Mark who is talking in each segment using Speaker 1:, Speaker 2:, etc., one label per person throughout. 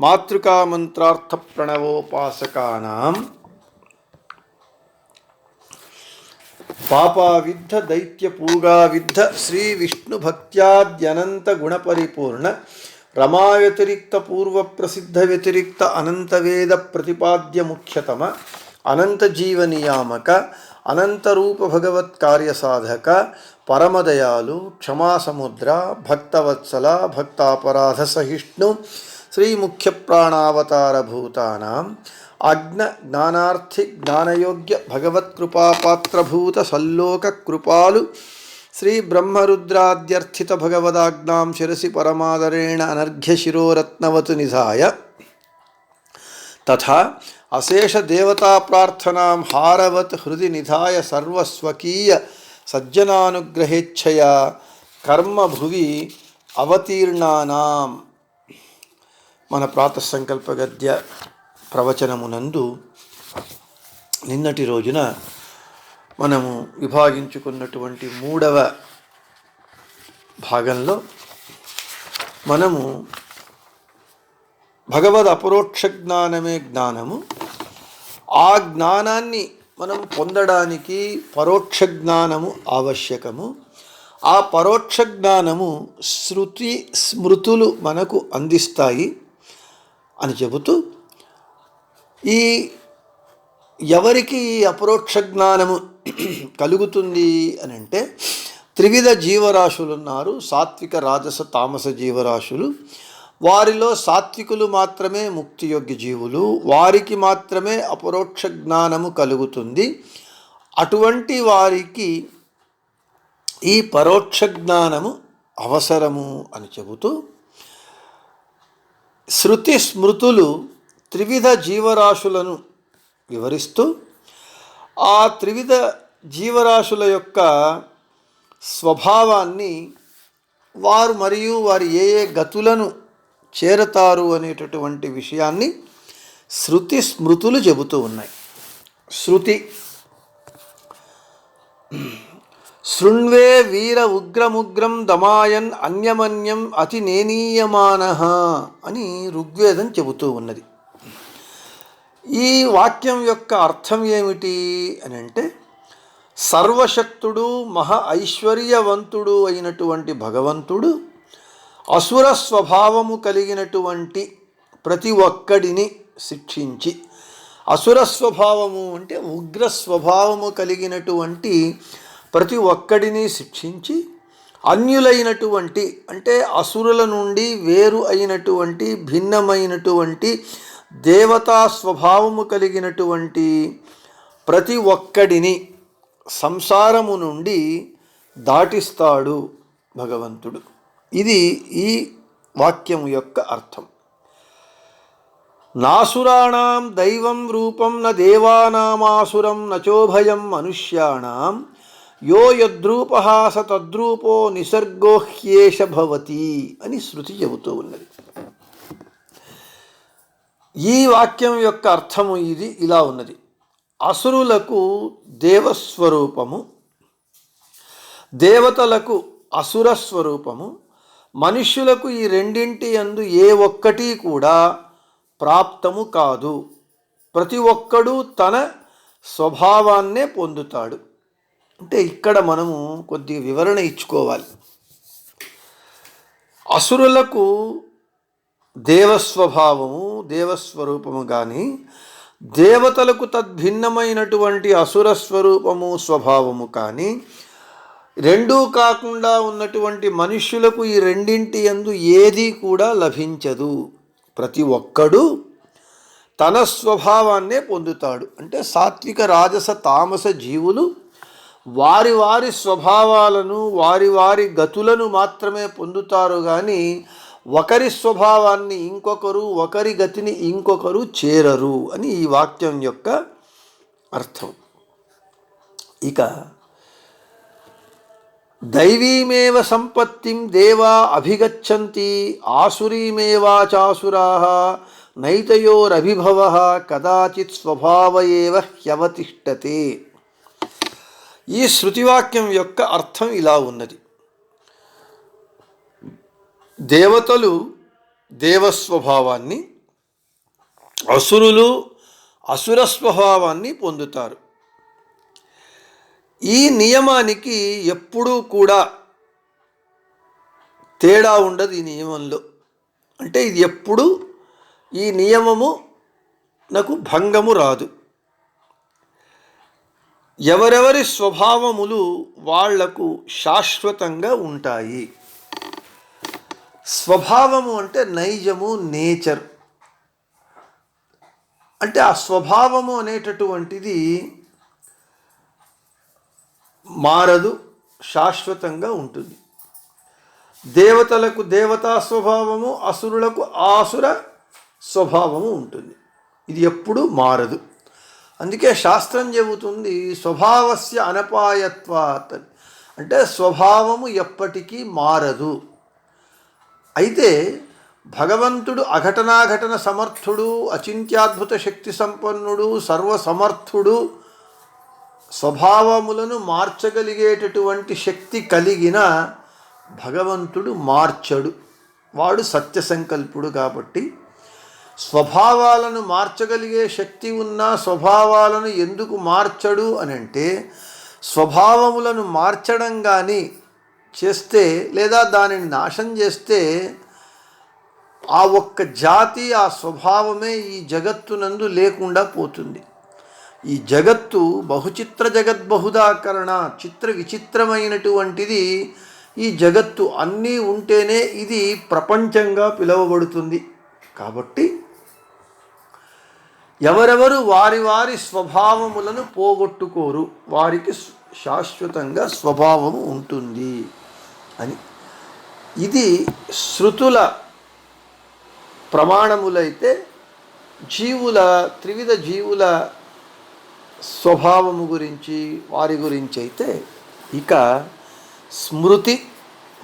Speaker 1: మాతృకామంత్రార్థప్రణవోపాసకానాం పాపావిద్ధ దైత్యపూగావిద్ధ శ్రీ విష్ణు భక్త్యాద్యనంత గుణపరిపూర్ణ రమావ్యతిరిక్త పూర్వ ప్రసిద్ధ వ్యతిరిక్త అనంత వేద ప్రతిపాద్య ముఖ్యతమ అనంత జీవనియామక అనంత రూప భగవత్ కార్యసాధక పరమదయాలు క్షమాసముద్ర భక్తవత్సల భక్తాపరాధ సహిష్ణు శ్రీముఖ్యప్రాణావతారభూతానాం అజ్ఞ జ్ఞానార్థి జ్ఞానయోగ్య భగవత్కృపాపాత్రభూత సల్లోక కృపాలు శ్రీ బ్రహ్మరుద్రాద్యర్థిత భగవదాజ్ఞాం శిరసి పరమాదరేణ అనర్ఘ్యశిరోరత్నవతు నిధాయ తథా అశేష దేవతా ప్రార్థనా హారవత్ హృది నిధాయ సర్వస్వకీయ సజ్జనానుగ్రహేచ్ఛయా కర్మభువి అవతీర్ణానాం మన ప్రాత సంకల్ప గద్య ప్రవచనమునందు నిన్నటి రోజున మనము విభాగించుకున్నటువంటి మూడవ భాగంలో మనము భగవద్ అపరోక్ష జ్ఞానమే జ్ఞానము. ఆ జ్ఞానాన్ని మనం పొందడానికి పరోక్ష జ్ఞానము ఆవశ్యకము. ఆ పరోక్ష జ్ఞానము శృతి స్మృతులు మనకు అందిస్తాయి. అని చెబుతూ ఈ ఎవరికి ఈ అపరోక్ష జ్ఞానము కలుగుతుంది అని అంటే త్రివిధ జీవరాశులు ఉన్నారు సాత్విక రాజస తామస జీవరాశులు. వారిలో సాత్వికులు మాత్రమే ముక్తియోగ్య జీవులు వారికి మాత్రమే అపరోక్ష జ్ఞానము కలుగుతుంది. అటువంటి వారికి ఈ పరోక్ష జ్ఞానము అవసరము అని చెబుతూ శృతి స్మృతులు త్రివిధ జీవరాశులను వివరిస్తూ ఆ త్రివిధ జీవరాశుల యొక్క స్వభావాన్ని వారు మరియు వారు ఏ ఏ గతులను చేరతారు అనేటటువంటి విషయాన్ని శృతి స్మృతులు చెబుతూ ఉన్నాయి. శృతి. శృణ్వే వీర ఉగ్రముగ్రం దమాయన్ అన్యమన్యం అతి నేనీయమాన అని ఋగ్వేదం చెబుతూ ఉన్నది. ఈ వాక్యం యొక్క అర్థం ఏమిటి అని అంటే సర్వశక్తుడు మహా ఐశ్వర్యవంతుడు అయినటువంటి భగవంతుడు అసుర స్వభావము కలిగినటువంటి ప్రతి ఒక్కడిని శిక్షించి అసుర స్వభావము అంటే ఉగ్ర స్వభావము కలిగినటువంటి ప్రతి ఒక్కడిని శిక్షించి అన్యులైనటువంటి అంటే అసురుల నుండి వేరు అయినటువంటి భిన్నమైనటువంటి దేవతా స్వభావము కలిగినటువంటి ప్రతి ఒక్కడిని సంసారము నుండి దాటిస్తాడు భగవంతుడు. ఇది ఈ వాక్యం యొక్క అర్థం. నాసురాణం దైవం రూపం న దేవానామాసురం నచోభయం మనుష్యాణం యో యద్రూప స తద్రూపో నిసర్గోహ్యేష భవతి అని శృతి చెబుతూ ఉన్నది. ఈ వాక్యం యొక్క అర్థము ఇది ఇలా ఉన్నది. అసురులకు దేవస్వరూపము దేవతలకు అసుర స్వరూపము మనుష్యులకు ఈ రెండింటి అందు ఏ ఒక్కటి కూడా ప్రాప్తము కాదు. ప్రతి ఒక్కడూ తన స్వభావాన్నే పొందుతాడు. అంటే ఇక్కడ మనము కొద్దిగా వివరణ ఇచ్చుకోవాలి. అసురులకు దేవస్వభావము దేవస్వరూపము కానీ దేవతలకు తద్భిన్నమైనటువంటి అసుర స్వరూపము స్వభావము కానీ రెండూ కాకుండా ఉన్నటువంటి మనుష్యులకు ఈ రెండింటి యందు ఏది కూడా లభించదు. ప్రతి ఒక్కడు తన స్వభావాన్నే పొందుతాడు. అంటే సాత్విక రాజస తామస జీవులు వారి వారి స్వభావాలను వారి వారి గతులను మాత్రమే పొందుతారు కానీ ఒకరి స్వభావాన్ని ఇంకొకరు ఒకరి గతిని ఇంకొకరు చేరరు అని ఈ వాక్యం యొక్క అర్థం. ఇక దైవీమేవ సంపత్తిం దేవా అభిగచ్చంతి ఆసురీమేవాచాసురా నైతయోరభిభవ కదాచిత్ స్వభావ ఏవ హ్యవతిష్టతే ఈ శృతివాక్యం యొక్క అర్థం ఇలా ఉన్నది. దేవతలు దేవస్వభావాన్ని అసురులు అసుర స్వభావాన్ని పొందుతారు. ఈ నియమానికి ఎప్పుడూ కూడా తేడా ఉండదు ఈ నియమంలో. అంటే ఇది ఎప్పుడు ఈ నియమము నాకు భంగము రాదు. ఎవరెవరి స్వభావములు వాళ్ళకు శాశ్వతంగా ఉంటాయి. స్వభావము అంటే నైజము నేచర్. అంటే ఆ స్వభావము అనేటటువంటిది మారదు శాశ్వతంగా ఉంటుంది. దేవతలకు దేవతా స్వభావము అసురులకు ఆసుర స్వభావము ఉంటుంది. ఇది ఎప్పుడు మారదు. అందుకే శాస్త్రం చెబుతుంది స్వభావస్య అనపాయత్వాత్ అంటే స్వభావము ఎప్పటికీ మారదు. అయితే భగవంతుడు అఘటనాఘటన సమర్థుడు అచింత్యాద్భుత శక్తి సంపన్నుడు సర్వసమర్థుడు స్వభావములను మార్చగలిగేటటువంటి శక్తి కలిగిన భగవంతుడు మార్చడు. వాడు సత్య సంకల్పుడు కాబట్టి స్వభావాలను మార్చగలిగే శక్తి ఉన్న స్వభావాలను ఎందుకు మార్చడు అని అంటే స్వభావములను మార్చడం కానీ చేస్తే లేదా దానిని నాశనం చేస్తే ఆ ఒక్క జాతి ఆ స్వభావమే ఈ జగత్తునందు లేకుండా పోతుంది. ఈ జగత్తు బహుచిత్ర జగద్బహుదాకరణ చిత్ర విచిత్రమైనటువంటిది ఈ జగత్తు అన్నీ ఉంటేనే ఇది ప్రపంచంగా పిలువబడుతుంది. కాబట్టి ఎవరెవరు వారి వారి స్వభావములను పోగొట్టుకోరు వారికి శాశ్వతంగా స్వభావము ఉంటుంది అని. ఇది శృతుల ప్రమాణములైతే జీవుల త్రివిధ జీవుల స్వభావము గురించి వారి గురించి అయితే ఇక స్మృతి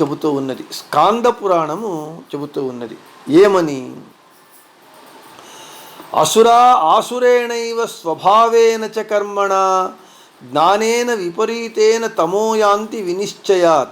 Speaker 1: చెబుతూ ఉన్నది స్కాంద పురాణము చెబుతూ ఉన్నది. ఏమని? అసురా ఆసురేణైవ స్వభావేన చ కర్మణ జ్ఞానేన విపరీతేన తమోయాంతి వినిశ్చయాత్.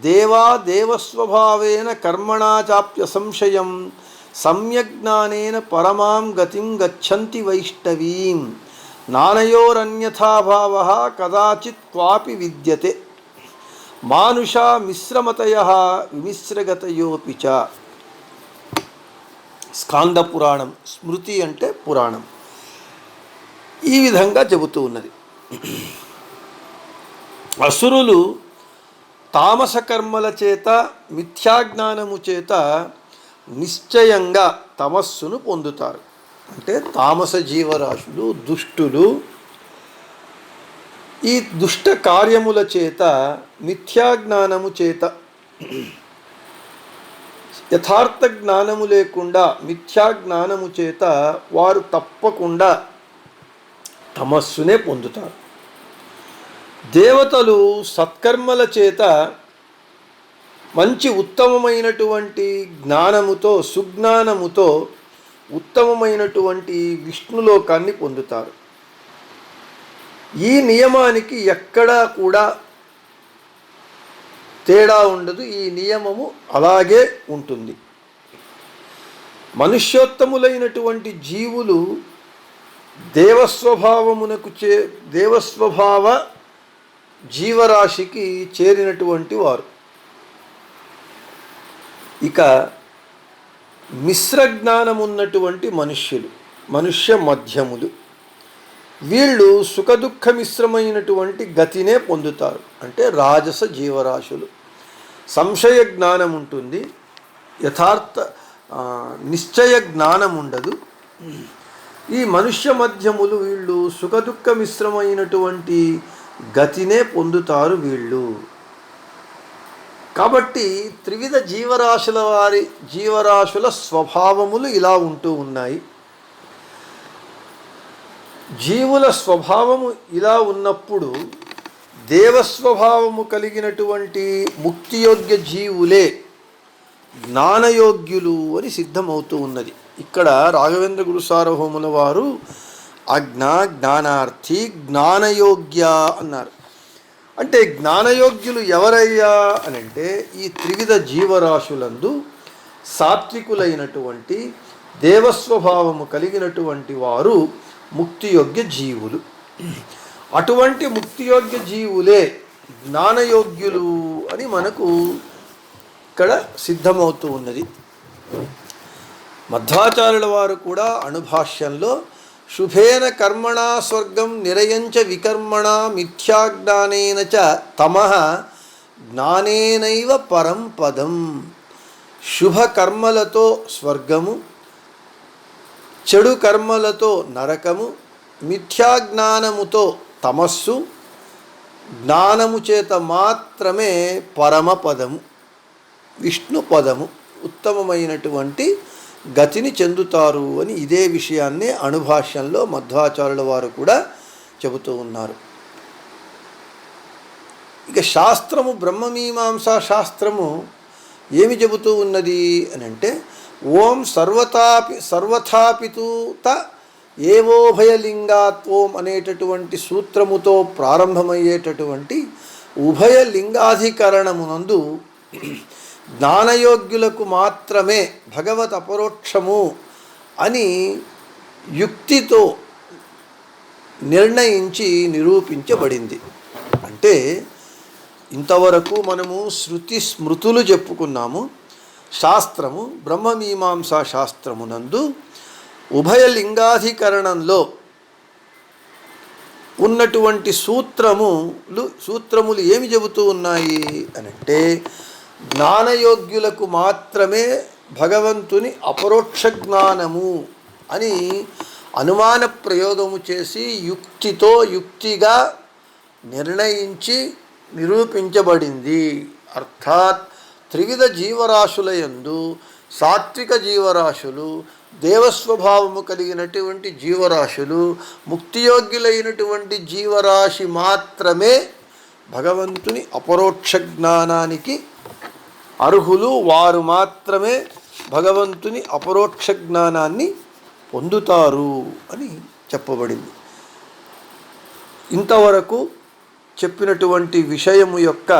Speaker 1: దేవా దేవస్వభావేన కర్మణా చాప్య సంశయం సమ్యజ్ఞానేన పరమాం గతిం గచ్చంతి వైష్ణవీం. నానయోరన్యథాభావ కదాచిత్ క్వాపి విద్యతే. మానుషా మిశ్రమతయ విమిశ్రగతయోపి చ. స్కాంద పురాణం స్మృతి అంటే పురాణం. ఈ విధంగా చెబుతూ ఉన్నది. అసురులు తామస కర్మల చేత మిథ్యాజ్ఞానము చేత నిశ్చయంగా తమస్సును పొందుతారు. అంటే తామస జీవరాశులు దుష్టులు ఈ దుష్ట కార్యముల చేత మిథ్యాజ్ఞానము చేత యథార్థ జ్ఞానము లేకుండా మిథ్యా జ్ఞానము చేత వారు తప్పకుండా తమస్సునే పొందుతారు. దేవతలు సత్కర్మల చేత మంచి ఉత్తమమైనటువంటి జ్ఞానముతో సుజ్ఞానముతో ఉత్తమమైనటువంటి విష్ణులోకాన్ని పొందుతారు. ఈ నియమానికి ఎక్కడా కూడా తేడా ఉండదు ఈ నియమము అలాగే ఉంటుంది. మనుష్యోత్తములైనటువంటి జీవులు దేవస్వభావమునకు చే దేవస్వభావ జీవరాశికి చేరినటువంటి వారు. ఇక మిశ్ర జ్ఞానం ఉన్నటువంటి మనుష్యులు మనుష్య మధ్యములు. వీళ్ళు సుఖదుఖ మిశ్రమైనటువంటి గతినే పొందుతారు. అంటే రాజస జీవరాశులు. సంశయ జ్ఞానం ఉంటుంది. యథార్థ నిశ్చయ జ్ఞానం ఉండదు. ఈ మనుష్య మధ్యములు వీళ్ళు సుఖదుఖ మిశ్రమైనటువంటి గతినే పొందుతారు వీళ్ళు. కాబట్టి త్రివిధ జీవరాశుల వారి జీవరాశుల స్వభావములు ఇలా ఉంటూ ఉన్నాయి. జీవుల స్వభావము ఇలా ఉన్నప్పుడు దేవస్వభావము కలిగినటువంటి ముక్తియోగ్య జీవులే జ్ఞానయోగ్యులు అని సిద్ధమవుతూ ఉన్నది. ఇక్కడ రాఘవేంద్ర గురు సార్వభౌముల వారు అజ్ఞ జ్ఞానార్థి జ్ఞానయోగ్య అన్నారు. అంటే జ్ఞానయోగ్యులు ఎవరయ్యా అని అంటే ఈ త్రివిధ జీవరాశులందు సాత్వికులైనటువంటి దేవస్వభావము కలిగినటువంటి వారు ముక్తియోగ్య జీవులు. అటువంటి ముక్తియోగ్య జీవులే జ్ఞానయోగ్యులు అని మనకు ఇక్కడ సిద్ధమవుతూ ఉన్నది. మధ్వాచార్యుల వారు కూడా అణుభాష్యంలో శుభేన కర్మణా స్వర్గం నిరయంచ వికర్మణ మిథ్యాజ్ఞానేన చ తమ జ్ఞానేనైవ పరం పదం. శుభకర్మలతో స్వర్గము చెడు కర్మలతో నరకము మిథ్యాజ్ఞానముతో తమస్సు జ్ఞానము చేత మాత్రమే పరమపదము విష్ణు పదము ఉత్తమమైనటువంటి గతిని చెందుతారు అని ఇదే విషయాన్నే అణుభాష్యంలో మధ్వాచార్యుల వారు కూడా చెబుతూ ఉన్నారు. ఇక శాస్త్రము బ్రహ్మమీమాంసా శాస్త్రము ఏమి చెబుతూ ఉన్నది అని అంటే ఓం సర్వతాపి సర్వథాపితూత ఏవోభయలింగాత్వం అనేటటువంటి సూత్రముతో ప్రారంభమయ్యేటటువంటి ఉభయలింగాధికరణమునందు జ్ఞానయోగ్యులకు మాత్రమే భగవత్ అపరోక్షము అని యుక్తితో నిర్ణయించి నిరూపించబడింది. అంటే ఇంతవరకు మనము శృతి స్మృతులు చెప్పుకున్నాము. శాస్త్రము బ్రహ్మమీమాంసా శాస్త్రమునందు ఉభయ లింగాధికరణంలో ఉన్నటువంటి సూత్రములు సూత్రములు ఏమి చెబుతూ ఉన్నాయి అనంటే అంటే జ్ఞానయోగ్యులకు మాత్రమే భగవంతుని అపరోక్ష జ్ఞానము అని అనుమాన ప్రయోగము చేసి యుక్తితో యుక్తిగా నిర్ణయించి నిరూపించబడింది. అర్థాత్ త్రివిధ జీవరాశుల యందు సాత్విక జీవరాశులు దేవస్వభావము కలిగినటువంటి జీవరాశులు ముక్తియోగ్యులైనటువంటి జీవరాశి మాత్రమే భగవంతుని అపరోక్ష జ్ఞానానికి అర్హులు. వారు మాత్రమే భగవంతుని అపరోక్ష జ్ఞానాన్ని పొందుతారు అని చెప్పబడింది. ఇంతవరకు చెప్పినటువంటి విషయము యొక్క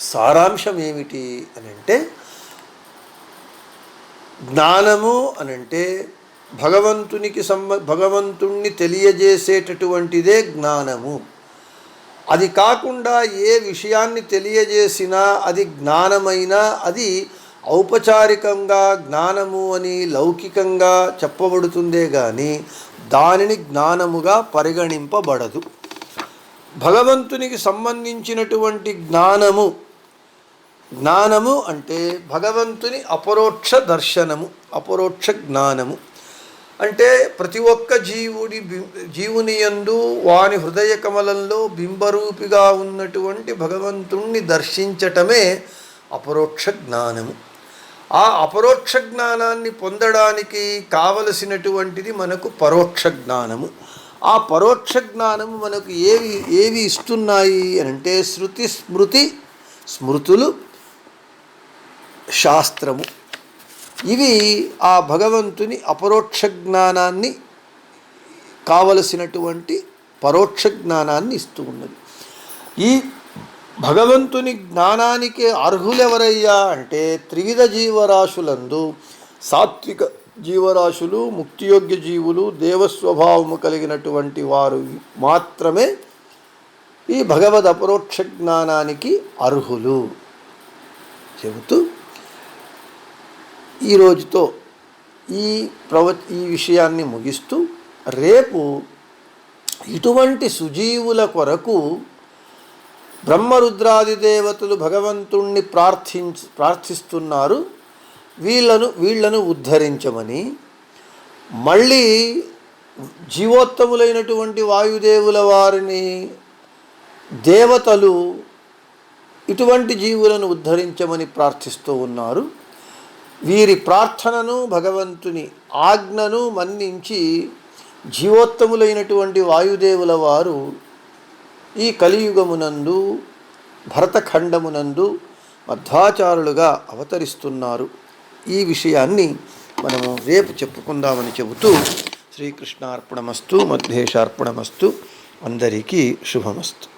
Speaker 1: సారాంశం ఏమిటి అని అంటే జ్ఞానము అని అంటే భగవంతునికి సంబ భగవంతుణ్ణి తెలియజేసేటటువంటిదే జ్ఞానము. అది కాకుండా ఏ విషయాన్ని తెలియజేసినా అది జ్ఞానమైనా అది ఔపచారికంగా జ్ఞానము అని లౌకికంగా చెప్పబడుతుందే కానీ దానిని జ్ఞానముగా పరిగణింపబడదు. భగవంతునికి సంబంధించినటువంటి జ్ఞానము జ్ఞానము అంటే భగవంతుని అపరోక్ష దర్శనము అపరోక్ష జ్ఞానము. అంటే ప్రతి ఒక్క జీవుడి జీవుని యందు వాని హృదయ కమలంలో బింబరూపిగా ఉన్నటువంటి భగవంతుణ్ణి దర్శించటమే అపరోక్ష జ్ఞానము. ఆ అపరోక్ష జ్ఞానాన్ని పొందడానికి కావలసినటువంటిది మనకు పరోక్ష జ్ఞానము. ఆ పరోక్ష జ్ఞానము మనకు ఏవి ఏవి ఇస్తున్నాయి అంటే శృతి స్మృతి స్మృతులు శాస్త్రము. ఇవి ఆ భగవంతుని అపరోక్ష జ్ఞానాన్ని కావలసినటువంటి పరోక్ష జ్ఞానాన్ని ఇస్తూ ఉన్నది. ఈ భగవంతుని జ్ఞానానికి అర్హులెవరయ్యా అంటే త్రివిధ జీవరాశులందు సాత్విక జీవరాశులు ముక్తియోగ్య జీవులు దేవస్వభావము కలిగినటువంటి వారు మాత్రమే ఈ భగవద్ అపరోక్ష జ్ఞానానికి అర్హులు. చెబుతూ ఈ రోజుతో ఈ ప్రవ ఈ విషయాన్ని ముగిస్తూ రేపు ఇటువంటి సుజీవుల కొరకు బ్రహ్మరుద్రాది దేవతలు భగవంతుణ్ణి ప్రార్థించ ప్రార్థిస్తున్నారు. వీళ్ళను వీళ్ళను ఉద్ధరించమని. మళ్ళీ జీవోత్తములైనటువంటి వాయుదేవుల వారిని దేవతలు ఇటువంటి జీవులను ఉద్ధరించమని ప్రార్థిస్తూ ఉన్నారు. వీరి ప్రార్థనను భగవంతుని ఆజ్ఞను మన్నించి జీవోత్తములైనటువంటి వాయుదేవుల వారు ఈ కలియుగమునందు భరతఖండమునందు మధ్వాచారులుగా అవతరిస్తున్నారు. ఈ విషయాన్ని మనము రేపు చెప్పుకుందామని చెబుతూ శ్రీకృష్ణార్పణమస్తు మధ్యేశార్పణమస్తు అందరికీ శుభమస్తు.